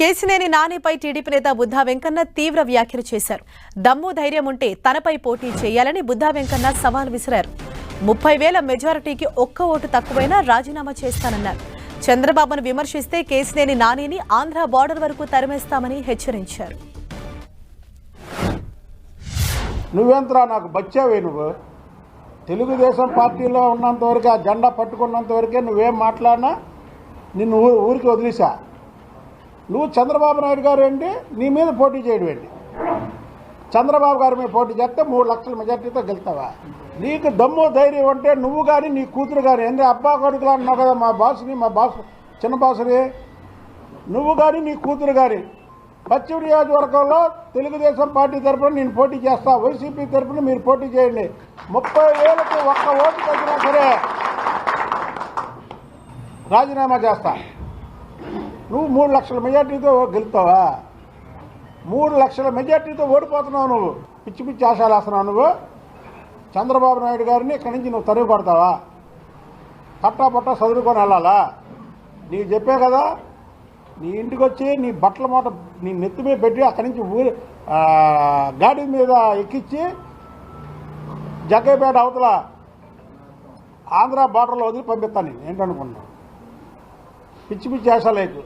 Kesineni నానిపై TDP నేత బుద్ధా వెంకన్న తీవ్ర వ్యాఖ్యలు చేశారు. దమ్ము ధైర్యం ఉంటే తనపై పోటీ చేయాలని బుద్ధా వెంకన్న సవాల్ విసిరారు. ముప్పై వేల మెజారిటీకి ఒక్క ఓటు తక్కువైనా రాజీనామా చేస్తానన్నారు. చంద్రబాబును విమర్శిస్తే కేసినేని నానిని ఆంధ్ర బార్డర్ వరకు తరిమేస్తామని హెచ్చరించారు. నువ్వెంతరా నాకు బచ్చావే నువ్వు? తెలుగుదేశం పార్టీలో ఉన్నంత వరకు ఆ జెండా పట్టుకున్నంత వరకే నువ్వేం మాట్లాడినా? నిన్ను ఊ ఊరికి వదిలేసా నువ్వు చంద్రబాబు నాయుడు గారు ఏంటి? నీ మీద పోటీ చేయడం ఏంటి? చంద్రబాబు గారి మీద పోటీ చేస్తే మూడు లక్షల మెజార్టీతో గెలుతావా నీకు దమ్ము ధైర్యం ఉంటే నువ్వు కానీ నీ కూతురు కానీ ఏంటి అబ్బా కొడుకులు అంటున్నావు కదా మా బాసుని మా బాసు చిన్న బాసుని? నువ్వు కానీ నీ కూతురు కానీ పశ్చిమ నియోజకవర్గంలో తెలుగుదేశం పార్టీ తరఫున నేను పోటీ చేస్తా వైసీపీ తరఫున మీరు పోటీ చేయండి. ముప్పై వేలకు ఒక్క ఓటు తగ్గినా సరే రాజీనామా చేస్తా. నువ్వు మూడు లక్షల మెజార్టీతో గెలుతావా మూడు లక్షల మెజార్టీతో ఓడిపోతున్నావు నువ్వు. పిచ్చి పిచ్చి ఆశాలు వేస్తున్నావు నువ్వు. చంద్రబాబు నాయుడు గారిని ఇక్కడి నుంచి నువ్వు తరిగి కొడతావా పట్టా పట్టా చదువుకొని వెళ్ళాలా? నీకు చెప్పే కదా నీ ఇంటికి వచ్చి నీ బట్టల మూట నీ నెత్తి మీద పెట్టి అక్కడి నుంచి ఊరి గాడి మీద ఎక్కించి జగ్గైపేట అవతల ఆంధ్ర బార్డర్లో వదిలి పంపిస్తాను నేను. ఏంటనుకున్నాను పిచ్చి పిచ్చి వేషాలు లేకు.